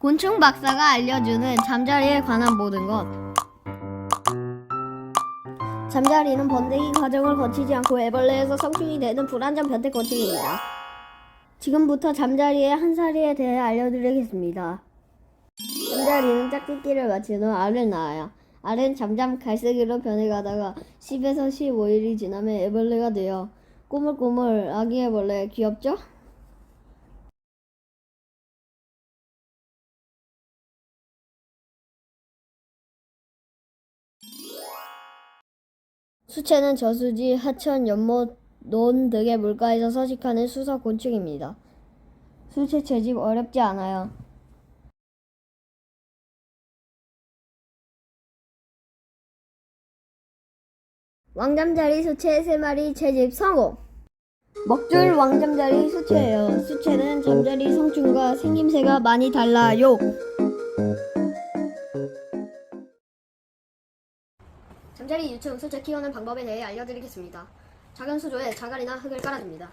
곤충 박사가 알려주는 잠자리에 관한 모든 것. 잠자리는 번데기 과정을 거치지 않고 애벌레에서 성충이 되는 불완전 변태 곤충입니다. 지금부터 잠자리의 한 사리에 대해 알려드리겠습니다. 잠자리는 짝짓기를 마친 후 알을 낳아요. 알은 잠잠 갈색으로 변해가다가 10에서 15일이 지나면 애벌레가 돼요. 꼬물꼬물 아기 애벌레 귀엽죠? 수채는 저수지, 하천, 연못, 논 등의 물가에서 서식하는 수석 곤충입니다. 수채 채집 어렵지 않아요. 왕잠자리 수채 3마리 채집 성공! 먹줄 왕잠자리 수채예요. 수채는 잠자리 성충과 생김새가 많이 달라요. 잠자리 유충 수채 키우는 방법에 대해 알려드리겠습니다. 작은 수조에 자갈이나 흙을 깔아줍니다.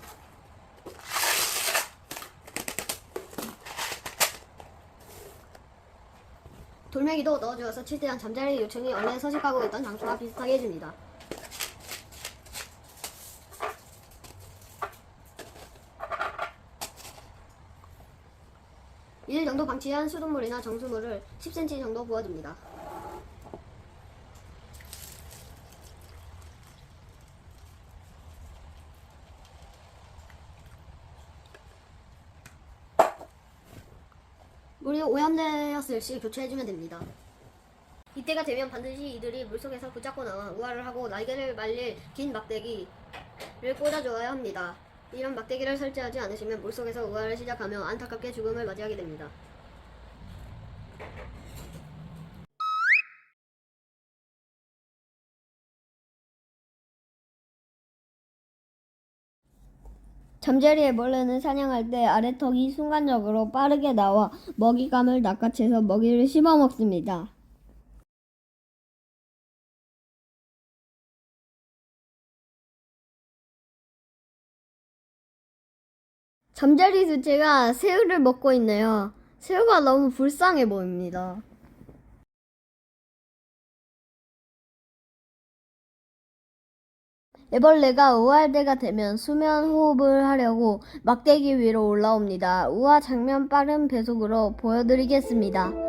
돌멩이도 넣어주어서 최대한 잠자리 유충이 원래 서식하고 있던 장소와 비슷하게 해줍니다. 일 정도 방치한 수돗물이나 정수물을 10cm 정도 부어줍니다. 물이 오염되었을 시 교체해주면 됩니다. 이때가 되면 반드시 이들이 물속에서 붙잡고 나와 우화를 하고 날개를 말릴 긴 막대기를 꽂아줘야 합니다. 이런 막대기를 설치하지 않으시면 물속에서 우화를 시작하며 안타깝게 죽음을 맞이하게 됩니다. 잠자리의 벌레는 사냥할 때 아래턱이 순간적으로 빠르게 나와 먹이감을 낚아채서 먹이를 씹어 먹습니다. 잠자리 수채가 새우를 먹고 있네요. 새우가 너무 불쌍해 보입니다. 애벌레가 우할 때가 되면 수면 호흡을 하려고 막대기 위로 올라옵니다. 우화 장면 빠른 배속으로 보여드리겠습니다.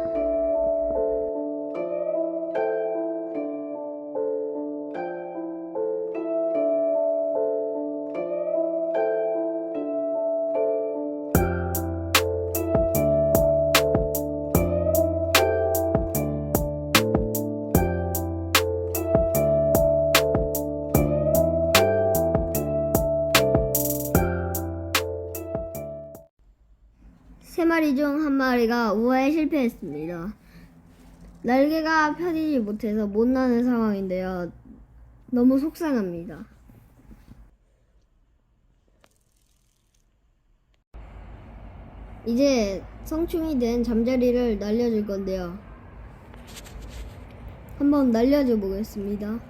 세 마리 중 한 마리가 우화에 실패했습니다. 날개가 펴지지 못해서 못 나는 상황인데요. 너무 속상합니다. 이제 성충이 된 잠자리를 날려줄 건데요. 한번 날려줘 보겠습니다.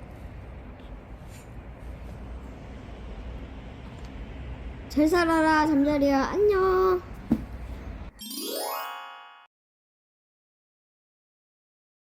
잘 살아라 잠자리야 안녕.